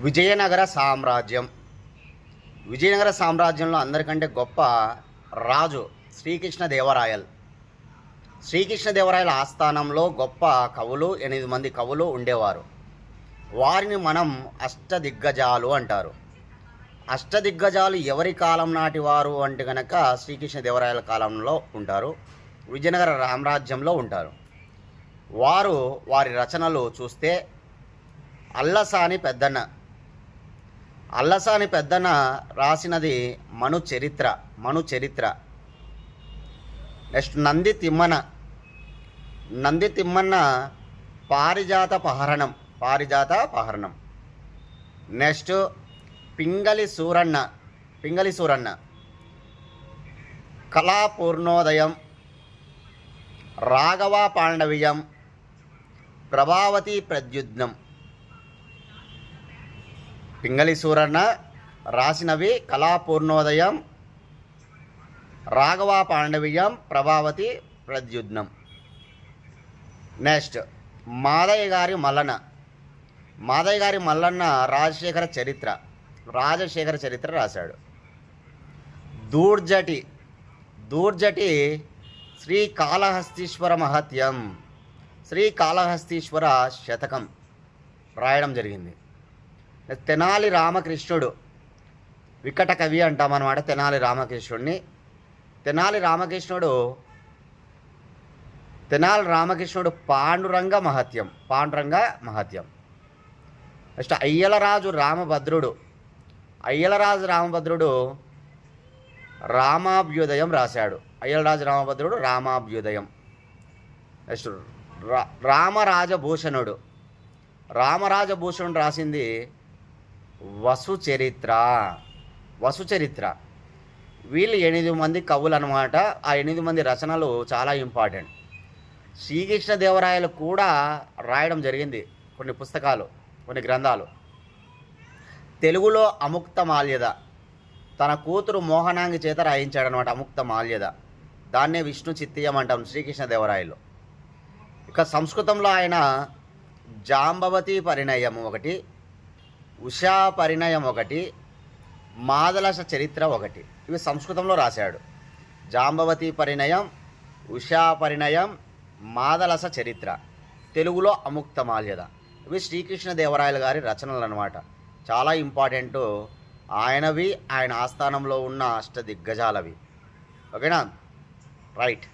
విజయనగర సామ్రాజ్యం. విజయనగర సామ్రాజ్యంలో అందరికంటే గొప్ప రాజు శ్రీకృష్ణ శ్రీకృష్ణదేవరాయల శ్రీకృష్ణ దేవరాయల ఆస్థానంలో గొప్ప కవులు ఎనిమిది మంది కవులు ఉండేవారు. వారిని మనం అష్టదిగ్గజాలు అంటారు. అష్టదిగ్గజాలు ఎవరి కాలం నాటి వారు అంటే కనుక శ్రీకృష్ణ దేవరాయల కాలంలో ఉంటారు. విజయనగర సామ్రాజ్యంలో ఉంటారు. వారు వారి రచనలు చూస్తే అల్లసాని పెద్దన్న అల్లసాని పెద్దన రాసినది మను చరిత్ర మను చరిత్ర. నెక్స్ట్ నంది తిమ్మన నంది తిమ్మన్న పారిజాత పహరణం పారిజాత పహరణం. నెక్స్ట్ పింగళి సూరన్న పింగళి సూరన్న. కళాపూర్ణోదయం రాఘవ పాండవీయం ప్రభావతి ప్రద్యుద్నం. పింగళి సూరన్న రాసినవి కళాపూర్ణోదయం రాఘవ పాండవీయం ప్రభావతి ప్రద్యుద్నం నెక్స్ట్ మాదయ్య గారి మల్లన మాదయ్య గారి మల్లన్న రాజశేఖర చరిత్ర. రాజశేఖర చరిత్ర రాశాడు. దూర్జటి. దూర్జటి శ్రీ కాళహస్తీశ్వర మహత్యం. శ్రీ కాళహస్తీశ్వర శతకం రాయడం జరిగింది. తెనాలి రామకృష్ణుడు. వికట కవి అంటామన్నమాట తెనాలి రామకృష్ణుడిని తెనాలి రామకృష్ణుడు తెనాలి రామకృష్ణుడు పాండురంగ మహత్యం పాండురంగ మహత్యం. నెక్స్ట్ అయ్యలరాజు రామభద్రుడు. అయ్యలరాజు రామభద్రుడు రామాభ్యుదయం రాశాడు. అయ్యలరాజు రామభద్రుడు రామాభ్యుదయం. నెక్స్ట్ రా రామరాజభూషణుడు. రామరాజభూషణుడు రాసింది వసు చరిత్ర వీళ్ళు ఎనిమిది మంది కవులు అనమాట ఆ ఎనిమిది మంది రచనలు చాలా ఇంపార్టెంట్. శ్రీకృష్ణదేవరాయలు కూడా రాయడం జరిగింది కొన్ని పుస్తకాలు కొన్ని గ్రంథాలు. తెలుగులో అముక్త మాల్యద. తన కూతురు మోహనాంగి చేత రాయించాడనమాట అముక్త మాల్యద. దాన్నే విష్ణు చిత్తియం అంటాం శ్రీకృష్ణదేవరాయలు ఇక సంస్కృతంలో ఆయన జాంబవతి పరిణయం ఒకటి ఉషా పరిణయం ఒకటి మాదలస చరిత్ర ఒకటి. ఇవి సంస్కృతంలో రాశాడు. జాంబవతి పరిణయం ఉషా పరిణయం మాదలస చరిత్ర. తెలుగులో అముక్త మాల్యద. ఇవి శ్రీకృష్ణదేవరాయలు గారి రచనలు అనమాట చాలా ఇంపార్టెంట్. ఆయనవి ఆయన ఆస్థానంలో ఉన్న అష్ట దిగ్గజాలవి ఓకేనా? రైట్.